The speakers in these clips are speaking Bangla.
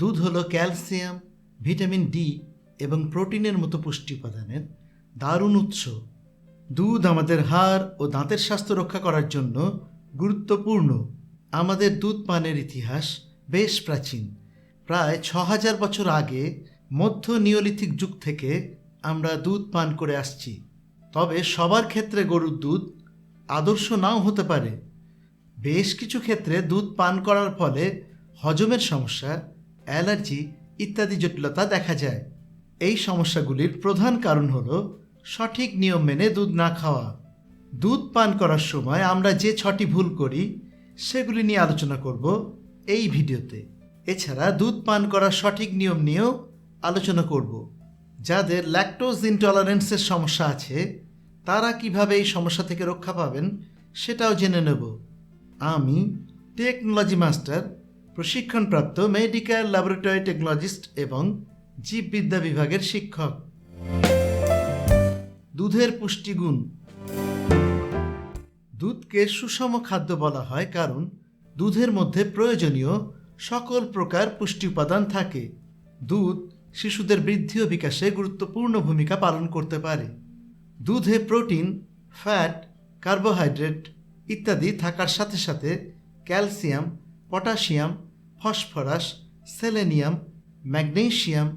দুধ হলো ক্যালসিয়াম, ভিটামিন ডি এবং প্রোটিনের মতো পুষ্টি উপাদানের দারুণ উৎস। দুধ আমাদের হাড় ও দাঁতের স্বাস্থ্য রক্ষা করার জন্য গুরুত্বপূর্ণ। আমাদের দুধ পানের ইতিহাস বেশ প্রাচীন। প্রায় ছ হাজার বছর আগে মধ্য নিওলিথিক যুগ থেকে আমরা দুধ পান করে আসছি। তবে সবার ক্ষেত্রে গরুর দুধ আদর্শ নাও হতে পারে। বেশ কিছু ক্ষেত্রে দুধ পান করার ফলে হজমের সমস্যা অ্যালার্জি ইত্যাদি জটিলতা দেখা যায়। এই সমস্যাগুলির প্রধান কারণ হল সঠিক নিয়ম মেনে দুধ না খাওয়া। দুধ পান করার সময় আমরা যে ছটি ভুল করি, সেগুলি নিয়ে আলোচনা করব এই ভিডিওতে। এছাড়া দুধ পান করার সঠিক নিয়ম নিয়েও আলোচনা করব। যাদের ল্যাকটোজ ইনটলারেন্সের সমস্যা আছে, তারা কীভাবে এই সমস্যা থেকে রক্ষা পাবেন, সেটাও জেনে নেব। আমি টেকনোলজি মাস্টার প্রশিক্ষণপ্রাপ্ত মেডিকেল ল্যাবরেটরি টেকনোলজিস্ট এবং জীববিদ্যা বিভাগের শিক্ষক। দুধের পুষ্টিগুণ। দুধকে সুষম খাদ্য বলা হয় কারণ দুধের মধ্যে প্রয়োজনীয় সকল প্রকার পুষ্টি উপাদান থাকে। দুধ শিশুদের বৃদ্ধি ও বিকাশে গুরুত্বপূর্ণ ভূমিকা পালন করতে পারে। দুধে প্রোটিন ফ্যাট কার্বোহাইড্রেট ইত্যাদি থাকার সাথে সাথে calcium, potassium phosphorus, selenium, magnesium,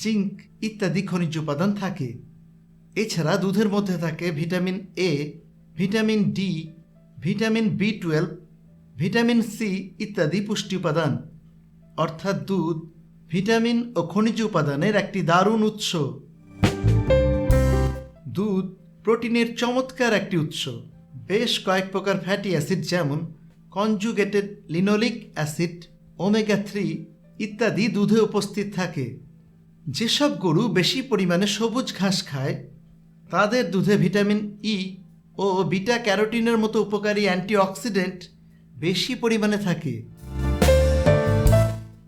zinc ইত্যাদি খনিজ উপাদান থাকে। এছাড়া দুধের মধ্যে থাকে vitamin A vitamin D vitamin B twelve vitamin C ইত্যাদি পুষ্টি উপাদান। অর্থাৎ দুধ ভিটামিন ও খনিজ উপাদানের একটি দারুণ উৎস। দুধ প্রোটিনের চমৎকার একটি উৎস। বেশ কয়েক প্রকার ফ্যাটি অ্যাসিড যেমন conjugated linoleic acid omega three ইত্যাদি দুধে উপস্থিত থাকে। যেসব গরু বেশি পরিমাণে সবুজ ঘাস খায়, তাদের দুধে ভিটামিন ই ও বিটা ক্যারোটিনের মতো উপকারী অ্যান্টিঅক্সিডেন্ট বেশি পরিমাণে থাকে।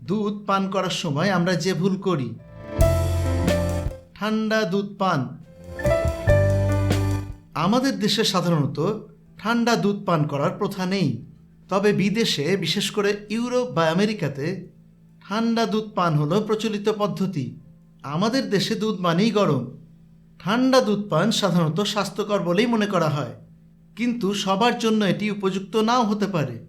দুধ পান করার সময় আমরা যে ভুল করি, ঠান্ডা দুধ পান। আমাদের দেশে সাধারণত ঠান্ডা দুধ পান করার প্রথা নেই। তবে বিদেশে, বিশেষ করে ইউরোপ বা আমেরিকাতে, ঠান্ডা দুধ পান হলো প্রচলিত পদ্ধতি। আমাদের দেশে দুধ মানেই গরম। ঠান্ডা দুধ পান সাধারণত স্বাস্থ্যকর বলেই মনে করা হয়। কিন্তু সবার জন্য এটি উপযুক্ত নাও হতে পারে।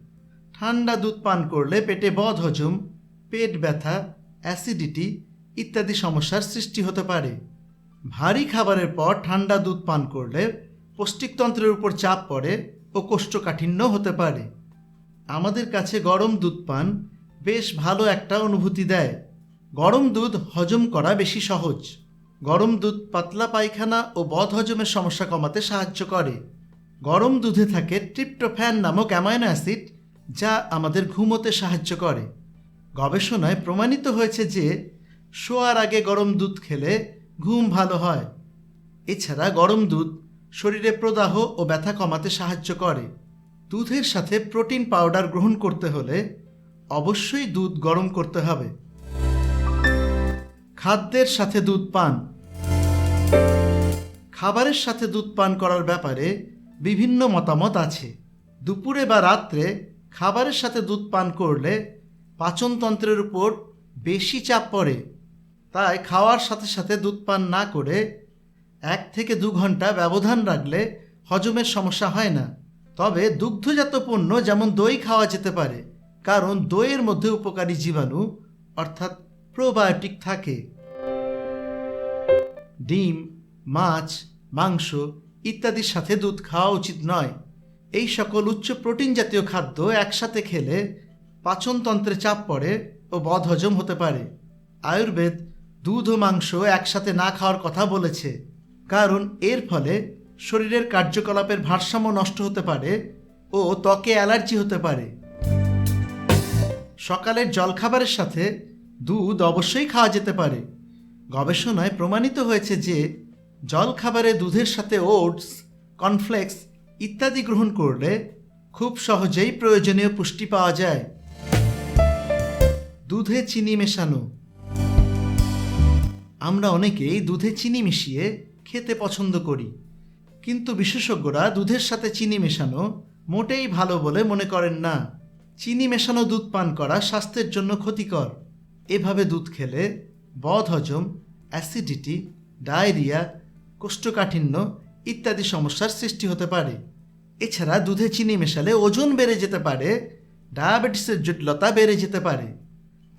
ঠান্ডা দুধ পান করলে পেটে বদ হজম, পেট ব্যথা, অ্যাসিডিটি ইত্যাদি সমস্যার সৃষ্টি হতে পারে। ভারী খাবারের পর ঠান্ডা দুধ পান করলে পৌষ্টিকতন্ত্রের উপর চাপ পড়ে ও কোষ্ঠকাঠিন্য হতে পারে। আমাদের কাছে গরম দুধ পান, বেশ ভালো একটা অনুভূতি দেয়। গরম দুধ হজম করা বেশি সহজ। গরম দুধ পাতলা পায়খানা ও বদ হজমের সমস্যা কমাতে সাহায্য করে। গরম দুধে থাকে ট্রিপ্টোফ্যান নামক অ্যামাইনো অ্যাসিড, যা আমাদের ঘুমোতে সাহায্য করে। গবেষণায় প্রমাণিত হয়েছে যে, শোয়ার আগে গরম দুধ খেলে ঘুম ভালো হয়। এছাড়া গরম দুধ শরীরে প্রদাহ ও ব্যথা কমাতে সাহায্য করে। দুধের সাথে প্রোটিন পাউডার গ্রহণ করতে হলে অবশ্যই দুধ গরম করতে হবে। খাদ্যের সাথে দুধ পান। খাবারের সাথে দুধ পান করার ব্যাপারে বিভিন্ন মতামত আছে। দুপুরে বা রাত্রে খাবারের সাথে দুধ পান করলে পাচনতন্ত্রের উপর বেশি চাপ পড়ে। তাই খাওয়ার সাথে সাথে দুধ পান না করে এক থেকে দু ঘণ্টা ব্যবধান রাখলে হজমের সমস্যা হয় না। তবে দুগ্ধজাত পণ্য যেমন দই খাওয়া যেতে পারে, কারণ দইয়ের মধ্যে উপকারী জীবাণু, অর্থাৎ প্রোবায়োটিক থাকে। ডিম, মাছ, মাংস ইত্যাদির সাথে দুধ খাওয়া উচিত নয়। এই সকল উচ্চ প্রোটিন জাতীয় খাদ্য একসাথে খেলে পাচনতন্ত্রে চাপ পড়ে ও বদহজম হতে পারে। আয়ুর্বেদ দুধ ও মাংস একসাথে না খাওয়ার কথা বলেছে, কারণ এর ফলে শরীরের কার্যকলাপের ভারসাম্য নষ্ট হতে পারে ও ত্বকে অ্যালার্জি হতে পারে। সকালের জলখাবারের সাথে দুধ অবশ্যই খাওয়া যেতে পারে। গবেষণায় প্রমাণিত হয়েছে যে জলখাবারে দুধের সাথে ওটস, কর্নফ্লেক্স ইত্যাদি গ্রহণ করলে খুব সহজেই প্রয়োজনীয় পুষ্টি পাওয়া যায়। দুধে চিনি মেশানো। আমরা অনেকেই দুধে চিনি মিশিয়ে খেতে পছন্দ করি। কিন্তু বিশেষজ্ঞরা দুধের সাথে চিনি মেশানো মোটেই ভালো বলে মনে করেন না। চিনি মেশানো দুধ পান করা স্বাস্থ্যের জন্য ক্ষতিকর। এভাবে দুধ খেলে বদহজম অ্যাসিডিটি, ডায়রিয়া, কোষ্ঠকাঠিন্য ইত্যাদি সমস্যার সৃষ্টি হতে পারে। এছাড়া দুধে চিনি মেশালে ওজন বেড়ে যেতে পারে, ডায়াবেটিসের জটিলতা বেড়ে যেতে পারে।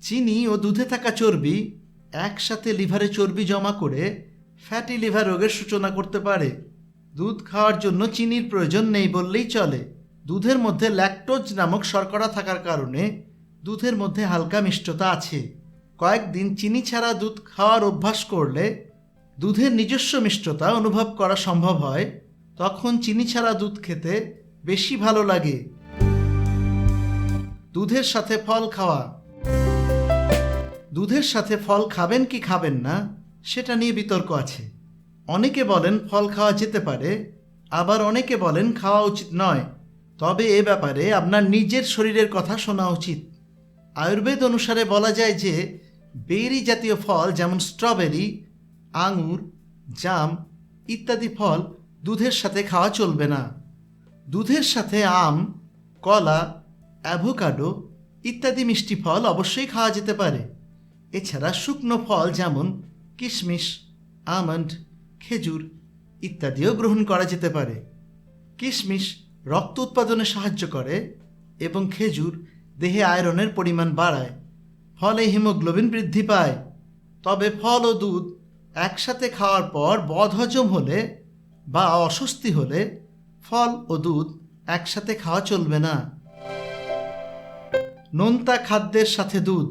চিনি ও দুধে থাকা চর্বি একসাথে লিভারে চর্বি জমা করে ফ্যাটি লিভার রোগের সূচনা করতে পারে। দুধ খাওয়ার জন্য চিনির প্রয়োজন নেই বললেই চলে। দুধের মধ্যে ল্যাকটোজ নামক শর্করা থাকার কারণে দুধের মধ্যে হালকা মিষ্টতা আছে। কয়েকদিন চিনি ছাড়া দুধ খাওয়ার অভ্যাস করলে দুধের নিজস্ব মিষ্টতা অনুভব করা সম্ভব হয়। তখন চিনি ছাড়া দুধ খেতে বেশি ভালো লাগে। দুধের সাথে ফল খাওয়া। দুধের সাথে ফল খাবেন কি খাবেন না, সেটা নিয়ে বিতর্ক আছে। অনেকে বলেন ফল খাওয়া যেতে পারে, আবার অনেকে বলেন খাওয়া উচিত নয়। তবে এ ব্যাপারে আপনার নিজের শরীরের কথা শোনা উচিত। আয়ুর্বেদ অনুসারে বলা যায় যে, বেরি জাতীয় ফল যেমন স্ট্রবেরি, আঙুর, জাম ইত্যাদি ফল দুধের সাথে খাওয়া চলবে না। দুধের সাথে আম, কলা, অ্যাভোকাডো ইত্যাদি মিষ্টি ফল অবশ্যই খাওয়া যেতে পারে। এছাড়া শুকনো ফল যেমন কিশমিশ, আমন্ড খেজুর ইত্যাদিও গ্রহণ করা যেতে পারে। কিশমিশ রক্ত উৎপাদনে সাহায্য করে এবং খেজুর দেহে আয়রনের পরিমাণ বাড়ায়, ফলে হিমোগ্লোবিন বৃদ্ধি পায়। তবে ফল ও দুধ একসাথে খাওয়ার পর বদহজম হলে বা অস্বস্তি হলে ফল ও দুধ একসাথে খাওয়া চলবে না। নোনতা খাদ্যের সাথে দুধ।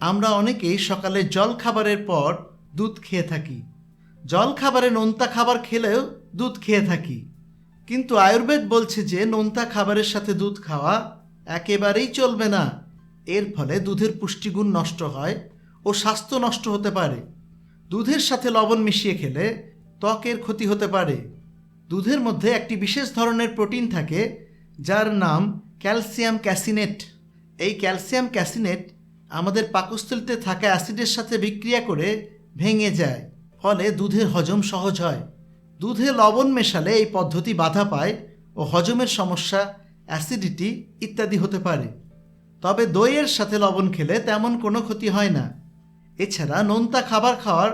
আমরা অনেকেই সকালে জল খাবারের পর দুধ খেয়ে থাকি। জল খাবারে নোনতা খাবার খেলেও দুধ খেয়ে থাকি। কিন্তু আয়ুর্বেদ বলছে যে, নোনতা খাবারের সাথে দুধ খাওয়া একেবারেই চলবে না। এর ফলে দুধের পুষ্টিগুণ নষ্ট হয় ও স্বাস্থ্য নষ্ট হতে পারে। দুধের সাথে লবণ মিশিয়ে খেলে ত্বকের ক্ষতি হতে পারে। দুধের মধ্যে একটি বিশেষ ধরনের প্রোটিন থাকে, যার নাম ক্যালসিয়াম ক্যাসিনেট। এই ক্যালসিয়াম ক্যাসিনেট আমাদের পাকস্থলিতে থাকা অ্যাসিডের সাথে বিক্রিয়া করে ভেঙে যায়। ফলে দুধের হজম সহজ হয়। দুধে লবণ মেশালে এই পদ্ধতি বাধা পায় ও হজমের সমস্যা, অ্যাসিডিটি ইত্যাদি হতে পারে। তবে দইয়ের সাথে লবণ খেলে তেমন কোনো ক্ষতি হয় না। এছাড়া নোনতা খাবার খাওয়ার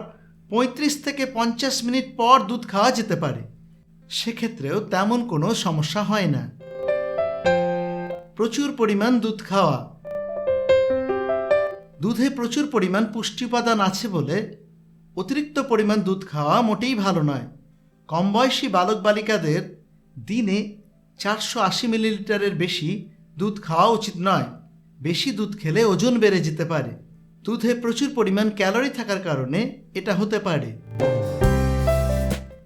পঁয়ত্রিশ থেকে পঞ্চাশ মিনিট পর দুধ খাওয়া যেতে পারে। সেক্ষেত্রেও তেমন কোনো সমস্যা হয় না। প্রচুর পরিমাণ দুধ খাওয়া। দুধে প্রচুর পরিমাণ পুষ্টি উপাদান আছে বলে অতিরিক্ত পরিমাণ দুধ খাওয়া মোটেই ভালো নয়। কম বয়সী বালক বালিকাদের দিনে চারশো আশি মিলিলিটারের বেশি দুধ খাওয়া উচিত নয়। বেশি দুধ খেলে ওজন বেড়ে যেতে পারে। দুধে প্রচুর পরিমাণ ক্যালোরি থাকার কারণে এটা হতে পারে।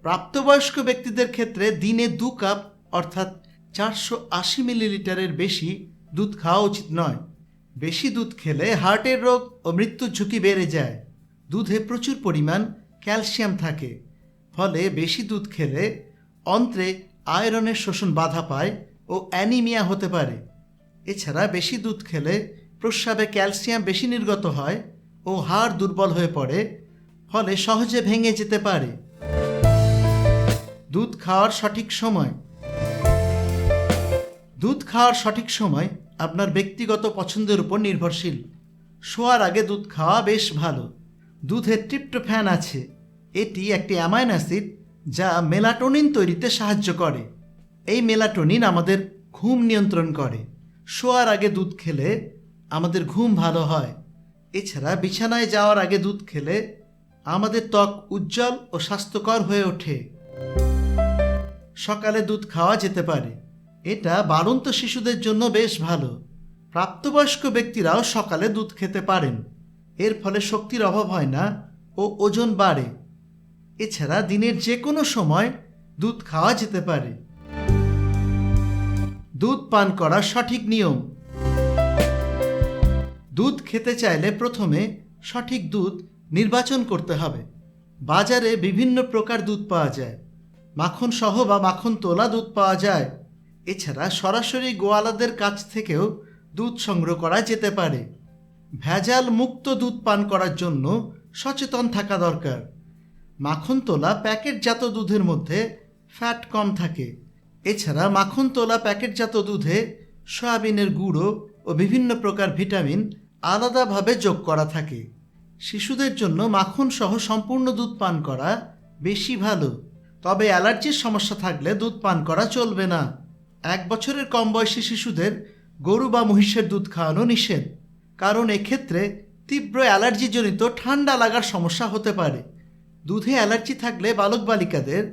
প্রাপ্তবয়স্ক ব্যক্তিদের ক্ষেত্রে দিনে দু কাপ অর্থাৎ চারশো আশি মিলিলিটারের বেশি দুধ খাওয়া উচিত নয়। বেশি দুধ খেলে হার্টের রোগ ও মৃত্যুর ঝুঁকি বেড়ে যায়। দুধে প্রচুর পরিমাণ ক্যালসিয়াম থাকে। ফলে বেশি দুধ খেলে অন্ত্রে আয়রনের শোষণ বাধা পায় ও অ্যানিমিয়া হতে পারে। এছাড়া বেশি দুধ খেলে প্রস্রাবে ক্যালসিয়াম বেশি নির্গত হয় ও হাড় দুর্বল হয়ে পড়ে, ফলে সহজে ভেঙে যেতে পারে। দুধ খাওয়ার সঠিক সময়। দুধ খাওয়ার সঠিক সময় আপনার ব্যক্তিগত পছন্দের উপর নির্ভরশীল। শোয়ার আগে দুধ খাওয়া বেশ ভালো। দুধে ট্রিপ্টোফ্যান আছে। এটি একটি অ্যামাইন অ্যাসিড যা মেলাটোনিন তৈরিতে সাহায্য করে। এই মেলাটোনিন আমাদের ঘুম নিয়ন্ত্রণ করে। শোয়ার আগে দুধ খেলে আমাদের ঘুম ভালো হয়। এছাড়া বিছানায় যাওয়ার আগে দুধ খেলে আমাদের ত্বক উজ্জ্বল ও স্বাস্থ্যকর হয়ে ওঠে। সকালে দুধ খাওয়া যেতে পারে। এটা বাড়ন্ত শিশুদের জন্য বেশ ভালো। প্রাপ্তবয়স্ক ব্যক্তিরাও সকালে দুধ খেতে পারেন। এর ফলে শক্তির অভাব হয় না ও ওজন বাড়ে। এছাড়া দিনের যে কোনো সময় দুধ খাওয়া যেতে পারে। দুধ পান করা সঠিক নিয়ম। দুধ খেতে চাইলে প্রথমে সঠিক দুধ নির্বাচন করতে হবে। বাজারে বিভিন্ন প্রকার দুধ পাওয়া যায়। মাখন সহ বা মাখন তোলা দুধ পাওয়া যায়। এছাড়া সরাসরি গোয়ালাদের কাছ থেকেও দুধ সংগ্রহ করা যেতে পারে। ভেজাল মুক্ত দুধ পান করার জন্য সচেতন থাকা দরকার। মাখন তোলা প্যাকেটজাত দুধের মধ্যে ফ্যাট কম থাকে। এছাড়া মাখন তোলা প্যাকেটজাত দুধে সয়াবিনের গুঁড়ো ও বিভিন্ন প্রকার ভিটামিন আলাদাভাবে যোগ করা থাকে। শিশুদের জন্য মাখন সহ সম্পূর্ণ দুধ পান করা বেশি ভালো। তবে অ্যালার্জির সমস্যা থাকলে দুধ পান করা চলবে না। এক বছরের কম বয়সী শিশুদের গরু বা মহিষের দুধ খাওয়ানো নিষেধ। কারণ এক্ষেত্রে তীব্র অ্যালার্জিজনিত ঠান্ডা লাগার সমস্যা হতে পারে। দুধে অ্যালার্জি থাকলে বালক বালিকাদের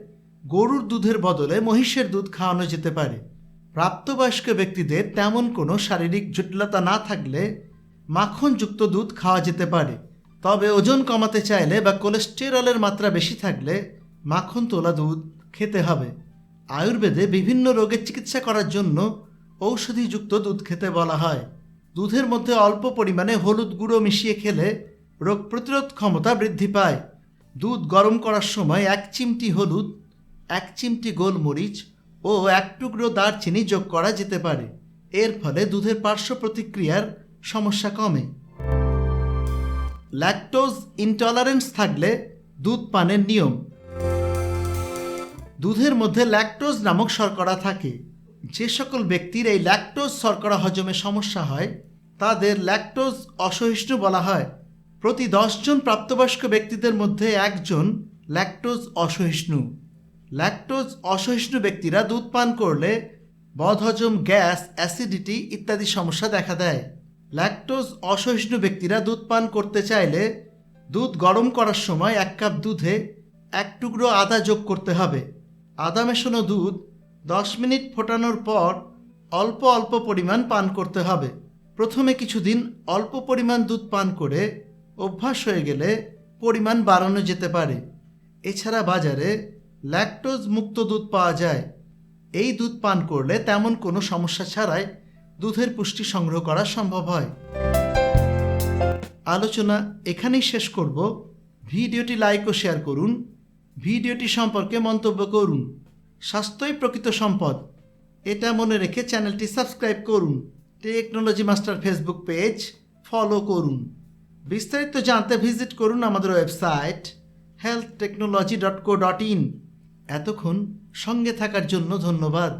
গরুর দুধের বদলে মহিষের দুধ খাওয়ানো যেতে পারে। প্রাপ্তবয়স্ক ব্যক্তিদের তেমন কোনো শারীরিক জটিলতা না থাকলে মাখনযুক্ত দুধ খাওয়া যেতে পারে। তবে ওজন কমাতে চাইলে বা কোলেস্টেরলের মাত্রা বেশি থাকলে মাখন তোলা দুধ খেতে হবে। আয়ুর্বেদে বিভিন্ন রোগের চিকিৎসা করার জন্য ঔষধিযুক্ত দুধ খেতে বলা হয়। দুধের মধ্যে অল্প পরিমাণে হলুদ গুঁড়ো মিশিয়ে খেলে রোগ প্রতিরোধ ক্ষমতা বৃদ্ধি পায়। দুধ গরম করার সময় এক চিমটি হলুদ, এক চিমটি গোলমরিচ ও এক টুকরো দারচিনি যোগ করা যেতে পারে। এর ফলে দুধের পার্শ্ব প্রতিক্রিয়ার সমস্যা কমে। ল্যাকটোজ ইনটলারেন্স থাকলে দুধ পানের নিয়ম। দুধের মধ্যে ল্যাকটোজ নামক শর্করা থাকে। যে সকল ব্যক্তির এই ল্যাকটোজ শর্করা হজমে সমস্যা হয়, তাদের ল্যাকটোজ অসহিষ্ণু বলা হয়। প্রতি দশজন প্রাপ্তবয়স্ক ব্যক্তিদের মধ্যে একজন ল্যাকটোজ অসহিষ্ণু। ল্যাকটোজ অসহিষ্ণু ব্যক্তিরা দুধ পান করলে বদহজম, গ্যাস, অ্যাসিডিটি ইত্যাদি সমস্যা দেখা দেয়। ল্যাকটোজ অসহিষ্ণু ব্যক্তিরা দুধ পান করতে চাইলে দুধ গরম করার সময় এক কাপ দুধে এক টুকরো আদা যোগ করতে হবে। আদা মেশানো দুধ দশ মিনিট ফোটানোর পর অল্প অল্প পরিমাণ পান করতে হবে। প্রথমে কিছুদিন অল্প পরিমাণ দুধ পান করে অভ্যাস হয়ে গেলে পরিমাণ বাড়ানো যেতে পারে। এছাড়া বাজারে ল্যাকটোজ মুক্ত দুধ পাওয়া যায়। এই দুধ পান করলে তেমন কোনো সমস্যা ছাড়াই দুধের পুষ্টি সংগ্রহ করা সম্ভব হয়। আলোচনা এখানেই শেষ করব। ভিডিওটি লাইক ও শেয়ার করুন। ভিডিওটি সম্পর্কে মন্তব্য করুন। স্বাস্থ্যই প্রকৃত সম্পদ। এটা মনে রেখে চ্যানেলটি সাবস্ক্রাইব করুন। Technology Master Facebook page follow করুন। বিস্তারিত জানতে ভিজিট করুন আমাদের website health technology dot co dot in এতক্ষণ সঙ্গে থাকার জন্য ধন্যবাদ।